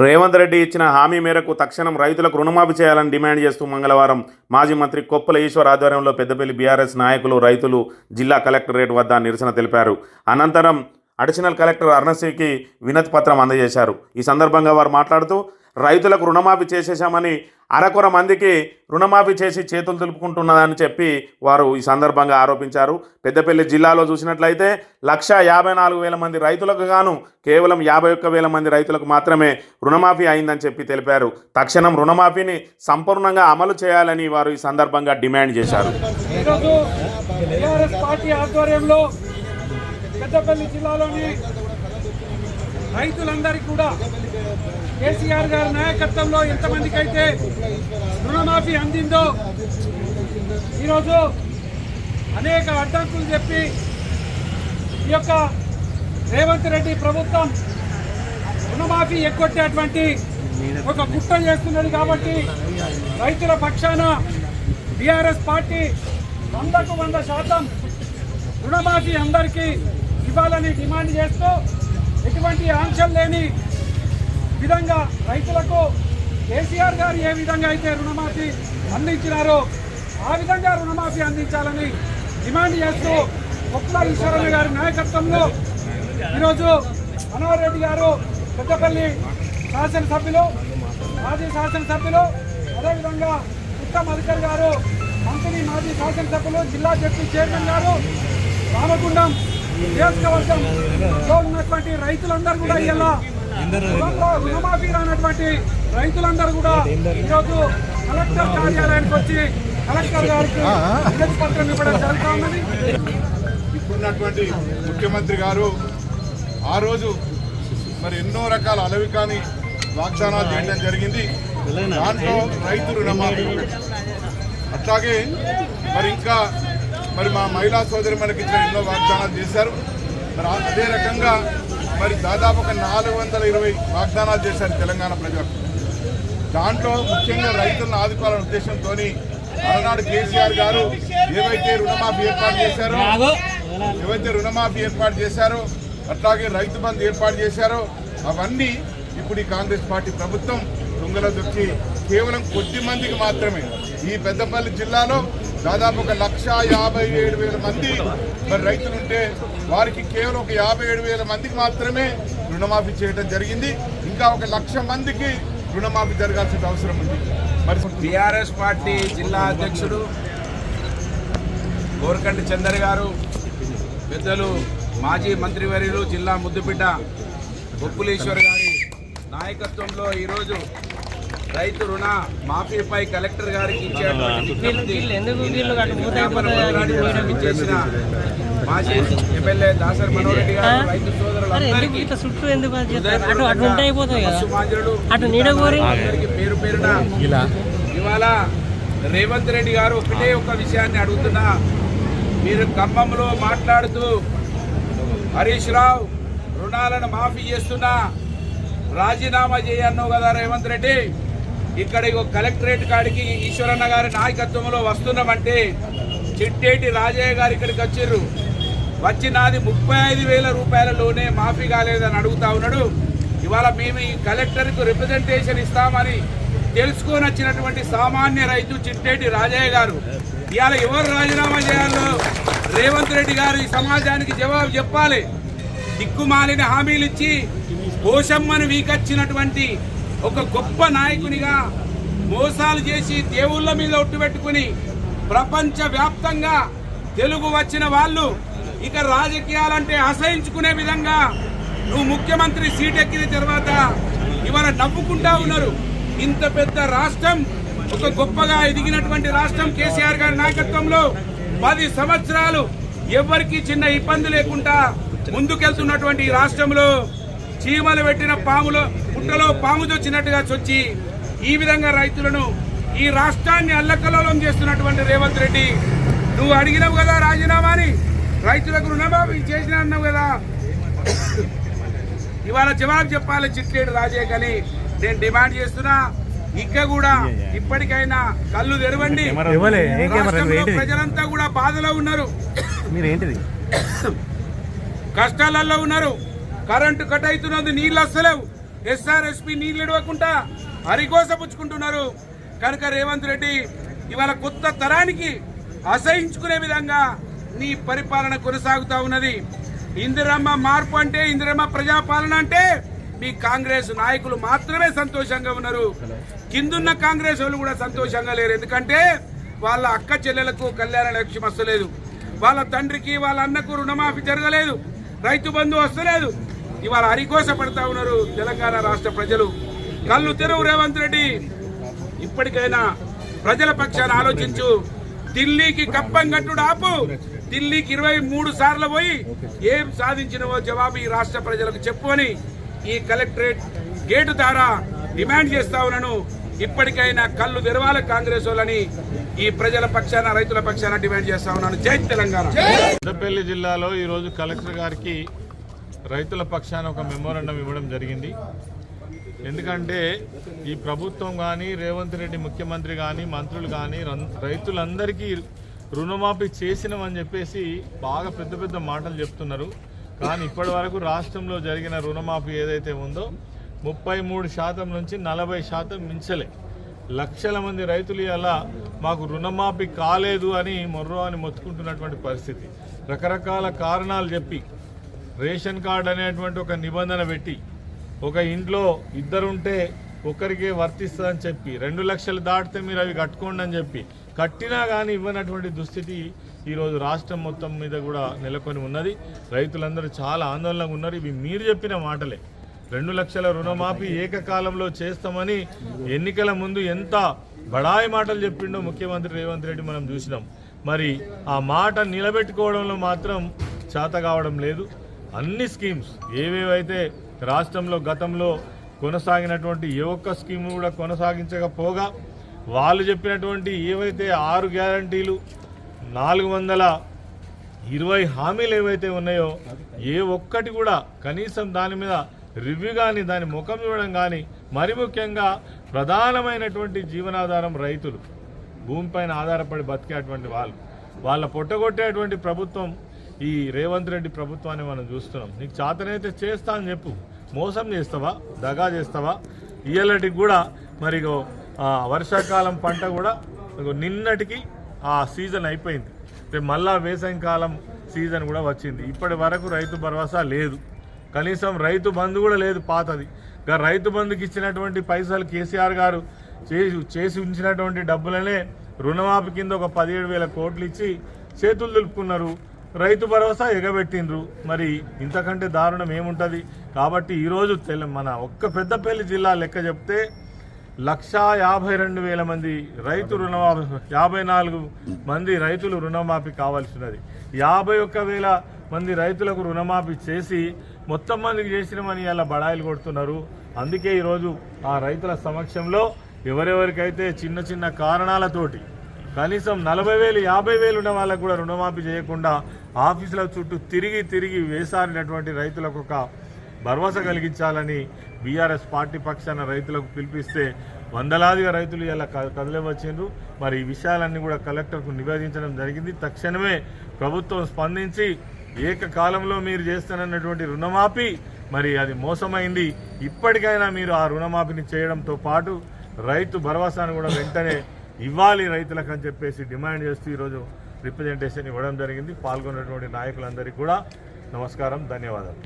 రేవంత్ రెడ్డి ఇచ్చిన హామీ మేరకు తక్షణం రైతులకు రుణమాఫీ చేయాలని డిమాండ్ చేస్తూ మంగళవారం మాజీ మంత్రి కొప్పుల ఈశ్వర్ ఆధ్వర్యంలో పెద్దపల్లి బీఆర్ఎస్ నాయకులు రైతులు జిల్లా కలెక్టరేట్ వద్ద నిరసన తెలిపారు. అనంతరం అడిషనల్ కలెక్టర్ అర్ణశ్రీకి వినతి పత్రం అందజేశారు. ఈ సందర్భంగా వారు మాట్లాడుతూ రైతులకు రుణమాఫీ చేసేసామని అరకొర మందికి రుణమాఫీ చేసి చేతులు దులుపుకుంటున్నదని చెప్పి వారు ఈ సందర్భంగా ఆరోపించారు. పెద్దపల్లి జిల్లాలో చూసినట్లయితే లక్ష యాభై నాలుగు వేల మంది రైతులకు గాను కేవలం యాభై ఒక్క వేల మంది రైతులకు మాత్రమే రుణమాఫీ అయిందని చెప్పి తెలిపారు. తక్షణం రుణమాఫీని సంపూర్ణంగా అమలు చేయాలని వారు ఈ సందర్భంగా డిమాండ్ చేశారు. పెద్దపల్లి జిల్లాలోని రైతులందరికీ కూడా కేసీఆర్ గారి నాయకత్వంలో ఎంతమందికి అయితే రుణమాఫీ అందిందో ఈరోజు అనేక అడ్డంకులు చెప్పి ఈ యొక్క రేవంత్ రెడ్డి ప్రభుత్వం రుణమాఫీ ఎగ్గొట్టేటువంటి ఒక గుట్ట చేస్తున్నది కాబట్టి రైతుల పక్షాన బీఆర్ఎస్ పార్టీ వందకు వంద శాతం రుణమాఫీ అందరికీ ఇవ్వాలని డిమాండ్ చేస్తూ ఎటువంటి ఆంక్షలు లేని విధంగా రైతులకు కేసీఆర్ గారు ఏ విధంగా అయితే రుణమాఫీ అందించినారో ఆ విధంగా రుణమాఫీ అందించాలని డిమాండ్ చేస్తూ కొప్పుల ఈశ్వరయ్య గారి నాయకత్వంలో ఈరోజు మనోహర్ రెడ్డి గారు పెద్దపల్లి శాసనసభ్యులు మాజీ శాసనసభ్యులు అదేవిధంగా ఉత్తమ్ అధికారి గారు మంత్రి మాజీ శాసనసభ్యులు జిల్లా జడ్పీ చైర్మన్ గారు రామగుండం నియోజకవర్గంలో ఉన్నటువంటి రైతులందరూ కూడా ఇలా రుణమాఫీ రానటువంటి రైతులందరూ కూడా ఈరోజు కలెక్టర్ కార్యాలయానికి వచ్చి కలెక్టర్ గారికి వినతి పత్రం ఇవ్వడం జరుగుతా ఉన్నది. ఇప్పుడున్నటువంటి ముఖ్యమంత్రి గారు ఆ రోజు మరి ఎన్నో రకాల అలవికాని వాగ్దానాలు చేయడం జరిగింది. దాంట్లో రైతు రుణమాఫీ. అట్లాగే మరి ఇంకా మరి మా మహిళా సోదరి మనకి ఇచ్చిన ఎన్నో వాగ్దానాలు చేశారు. మరి అదే రకంగా మరి దాదాపు ఒక నాలుగు వందల ఇరవై వాగ్దానాలు చేశారు తెలంగాణ ప్రజలకు దాంట్లో ముఖ్యంగా రైతులను ఆదుకోవాలనే ఉద్దేశంతో ఆనాడు కేసీఆర్ గారు ఏవైతే రుణమాఫీ ఏర్పాటు చేశారో ఏవైతే రుణమాఫీ ఏర్పాటు చేశారో అట్లాగే రైతు బంధు ఏర్పాటు చేశారో అవన్నీ ఇప్పుడు ఈ కాంగ్రెస్ పార్టీ ప్రభుత్వం తుంగలో దొక్కి కేవలం కొద్ది మందికి మాత్రమే. ఈ పెద్దపల్లి జిల్లాలో దాదాపు ఒక లక్ష యాభై ఏడు వేల మంది మరి రైతులుంటే వారికి కేవలం ఒక యాభై ఏడు వేల మందికి మాత్రమే రుణమాఫీ చేయడం జరిగింది. ఇంకా ఒక లక్ష మందికి రుణమాఫీ జరగాల్సిన అవసరం ఉంది. మరి టిఆర్ఎస్ పార్టీ జిల్లా అధ్యక్షుడు గోరకంటి చందర్ గారు పెద్దలు మాజీ మంత్రివర్యులు జిల్లా ముద్దుబిడ్డ బొప్పులేశ్వర్ గారి నాయకత్వంలో ఈరోజు రైతు రుణ మాఫీపై కలెక్టర్ గారికి ఇచ్చేటువంటి మాజీ ఎమ్మెల్యే దాసరి మనోహర్ రెడ్డి గారు రైతు సోదరులందరికీ పేరు. పేరున ఇవాళ రేవంత్ రెడ్డి గారు ఒకటే ఒక విషయాన్ని అడుగుతున్నా. మీరు ఖమ్మంలో మాట్లాడుతూ హరీష్ రావు రుణాలను మాఫీ చేస్తున్నా రాజీనామా చేయన్నావు కదా రేవంత్ రెడ్డి? ఇక్కడ కలెక్టరేట్ కాడికి ఈశ్వరన్న గారి నాయకత్వంలో వస్తున్నామంటే చిట్టేటి రాజయ్య గారు ఇక్కడికి వచ్చిర్రు. వచ్చి నాది ముప్పై ఐదు వేల రూపాయలలోనే మాఫీ కాలేదని అడుగుతా ఉన్నాడు. ఇవాళ మేము ఈ కలెక్టర్కు రిప్రజెంటేషన్ ఇస్తామని తెలుసుకొని వచ్చినటువంటి సామాన్య రైతు చిట్టేటి రాజయ్య గారు. ఇవాళ ఎవరు రాజీనామా చేయాలో రేవంత్ రెడ్డి గారు ఈ సమాజానికి జవాబు చెప్పాలి. దిక్కుమాలిన హామీలు ఇచ్చి పోషమ్మను వీకచ్చినటువంటి ఒక గొప్ప నాయకునిగా మోసాలు చేసి దేవుళ్ళ మీద ఒట్టు పెట్టుకుని ప్రపంచ వ్యాప్తంగా తెలుగు వచ్చిన వాళ్ళు ఇక రాజకీయాలంటే అసహించుకునే విధంగా నువ్వు ముఖ్యమంత్రి సీట్ ఎక్కిన తర్వాత ఇవాళ నవ్వుకుంటా ఉన్నారు. ఇంత పెద్ద రాష్ట్రం ఒక గొప్పగా ఎదిగినటువంటి రాష్ట్రం కేసీఆర్ గారి నాయకత్వంలో పది సంవత్సరాలు ఎవరికి చిన్న ఇబ్బంది లేకుండా ముందుకెళ్తున్నటువంటి ఈ రాష్ట్రంలో చీమలు పెట్టిన పాములో పుట్టలో పాము చొచ్చినట్టుగా చొచ్చి ఈ విధంగా రైతులను ఈ రాష్ట్రాన్ని అల్లకల్లోలం చేస్తున్నటువంటి రేవంత్ రెడ్డి. నువ్వు అడిగినావు కదా రాజీనామాని? రైతులకు రుణమాఫీ చేసిన అన్నావు కదా. ఇవాళ జవాబు చెప్పాలి చిట్లేడు రాజే కానీ నేను డిమాండ్ చేస్తున్నా. ఇక కూడా ఇప్పటికైనా కళ్ళు తెరవండి. ప్రజలంతా కూడా బాధలో ఉన్నారు. కష్టాలలో ఉన్నారు. కరెంటు కట్ అవుతున్నది నీళ్ళు వస్తలేవు ఎస్ఆర్ఎస్పి నీళ్ళు ఇడవకుండా హరికోసపుచ్చుకుంటున్నారు కనుక రేవంత్ రెడ్డి ఇవాళ కొత్త తరానికి అసహించుకునే విధంగా నీ పరిపాలన కొనసాగుతా ఉన్నది. ఇందిరమ్మ మార్పు అంటే ఇందిరమ్మ ప్రజాపాలన అంటే మీ కాంగ్రెస్ నాయకులు మాత్రమే సంతోషంగా ఉన్నారు. కిందున్న కాంగ్రెస్ వాళ్ళు కూడా సంతోషంగా లేరు. ఎందుకంటే వాళ్ళ అక్క చెల్లెలకు కళ్యాణ లక్ష్యం వస్తలేదు వాళ్ళ తండ్రికి వాళ్ళ అన్నకు రుణమాఫీ జరగలేదు. రైతు బంధు వస్తలేదు ఇవాళ హరికోస పడతా ఉన్నారు తెలంగాణ రాష్ట్ర ప్రజలు. కళ్ళు తెరువు రేవంత్ రెడ్డి. ఇప్పటికైనా ప్రజల పక్షాన ఆలోచించు. ఢిల్లీకి కప్పం కట్టుడు ఆపు. ఢిల్లీకి ఇరవై మూడు సార్లు పోయి ఏం సాధించినవో జవాబు ఈ రాష్ట్ర ప్రజలకు చెప్పు అని ఈ కలెక్టరేట్ గేటు ద్వారా డిమాండ్ చేస్తా ఉన్నాను. ఇప్పటికైనా కళ్ళు తెరవాలి కాంగ్రెస్ వాళ్ళని. ఈ ప్రజల పక్షాన రైతుల పక్షాన డిమాండ్ చేస్తా ఉన్నాను. జై తెలంగాణ. పెద్దపల్లి జిల్లాలో ఈరోజు కలెక్టర్ గారికి రైతుల పక్షాన ఒక మెమోరండం ఇవ్వడం జరిగింది. ఎందుకంటే ఈ ప్రభుత్వం కానీ రేవంత్ రెడ్డి ముఖ్యమంత్రి కానీ మంత్రులు కానీ రైతులందరికీ రుణమాఫీ చేసినామని చెప్పేసి బాగా పెద్ద పెద్ద మాటలు చెప్తున్నారు. కానీ ఇప్పటి వరకు రాష్ట్రంలో జరిగిన రుణమాఫీ ఏదైతే ఉందో ముప్పై మూడు శాతం నుంచి నలభై శాతం మించలే. లక్షల మంది రైతులు ఇలా మాకు రుణమాఫీ కాలేదు అని మొర్రో అని మొత్తుకుంటున్నటువంటి పరిస్థితి. రకరకాల కారణాలు చెప్పి రేషన్ కార్డు అనేటువంటి ఒక నిబంధన పెట్టి ఒక ఇంట్లో ఇద్దరుంటే ఒకరికే వర్తిస్తుందని చెప్పి రెండు లక్షలు దాటితే మీరు అవి కట్టుకోండి అని చెప్పి కట్టినా కానీ ఇవ్వనటువంటి దుస్థితి ఈరోజు రాష్ట్రం మొత్తం మీద కూడా నెలకొని ఉన్నది. రైతులందరూ చాలా ఆందోళనగా ఉన్నారు. ఇవి మీరు చెప్పిన మాటలే. రెండు లక్షల రుణమాఫీ ఏకకాలంలో చేస్తామని ఎన్నికల ముందు ఎంత బడాయి మాటలు చెప్పిండో ముఖ్యమంత్రి రేవంత్ రెడ్డి మనం చూసినాం. మరి ఆ మాట నిలబెట్టుకోవడంలో మాత్రం చేత కావడం లేదు. అన్ని స్కీమ్స్ ఏవేవైతే రాష్ట్రంలో గతంలో కొనసాగినటువంటి ఏ ఒక్క స్కీమ్ కూడా కొనసాగించకపోగా వాళ్ళు చెప్పినటువంటి ఏవైతే ఆరు గ్యారంటీలు నాలుగు వందల ఇరవై హామీలు ఏవైతే ఉన్నాయో ఏ ఒక్కటి కూడా కనీసం దాని మీద రివ్యూ కానీ దాని ముఖం చూడడం కానీ మరి ముఖ్యంగా ప్రధానమైనటువంటి జీవనాధారం రైతులు. భూమిపైన ఆధారపడి బతికేటువంటి వాళ్ళు. వాళ్ళ పొట్టగొట్టేటువంటి ప్రభుత్వం ఈ రేవంత్ రెడ్డి ప్రభుత్వాన్ని మనం చూస్తున్నాం. నీకు చేతనైతే చేస్తా అని చెప్పు. మోసం చేస్తావా? దగా చేస్తావా? ఇయ్యలటికి కూడా మరి వర్షాకాలం పంట కూడా నిన్నటికి ఆ సీజన్ అయిపోయింది. రేపు మళ్ళా వేసవికాలం సీజన్ కూడా వచ్చింది. ఇప్పటి వరకు రైతు భరోసా లేదు. కనీసం రైతు బంధు కూడా లేదు పాతది. రైతు బంధుకి ఇచ్చినటువంటి పైసలు కేసీఆర్ గారు చేసి చేసి ఉంచినటువంటి డబ్బులనే రుణమాఫీ కింద ఒక పదిహేడు వేల కోట్లు ఇచ్చి చేతులు దులుపుకున్నారు. రైతు భరోసా ఎగబెట్టిండ్రు. మరి ఇంతకంటే దారుణం ఏముంటుంది? కాబట్టి ఈరోజు తెల మన ఒక్క పెద్దపల్లి జిల్లా లెక్క చెప్తే లక్షా యాభై రెండు వేల మంది రైతు రుణమాఫీ యాభై నాలుగు మంది రైతులు రుణమాఫీ కావాల్సినది. యాభై ఒక్క వేల మంది రైతులకు రుణమాఫీ చేసి మొత్తం మందికి చేసినామని అలా బడాయిలు కొడుతున్నారు. అందుకే ఈరోజు ఆ రైతుల సమక్షంలో ఎవరెవరికైతే చిన్న చిన్న కారణాలతోటి కనీసం నలభై వేలు యాభై వేలు ఉన్న వాళ్ళకు కూడా రుణమాఫీ చేయకుండా ఆఫీసుల చుట్టూ తిరిగి తిరిగి వేసారినటువంటి రైతులకు ఒక భరోసా కలిగించాలని బీఆర్ఎస్ పార్టీ పక్షాన రైతులకు పిలిపిస్తే వందలాదిగా రైతులు ఇలా కదలవచ్చిండ్రు. మరి ఈ విషయాలన్నీ కూడా కలెక్టర్కు నివేదించడం జరిగింది. తక్షణమే ప్రభుత్వం స్పందించి ఏకకాలంలో మీరు చేస్తున్నటువంటి రుణమాఫీ మరి అది మోసమైంది. ఇప్పటికైనా మీరు ఆ రుణమాఫీని చేయడంతో పాటు రైతు భరోసాను కూడా వెంటనే ఇవ్వాలి రైతులకు అని చెప్పేసి డిమాండ్ చేస్తూ ఈరోజు రిప్రజెంటేషన్ ఇవ్వడం జరిగింది. పాల్గొన్నటువంటి నాయకులందరికీ కూడా నమస్కారం ధన్యవాదాలు.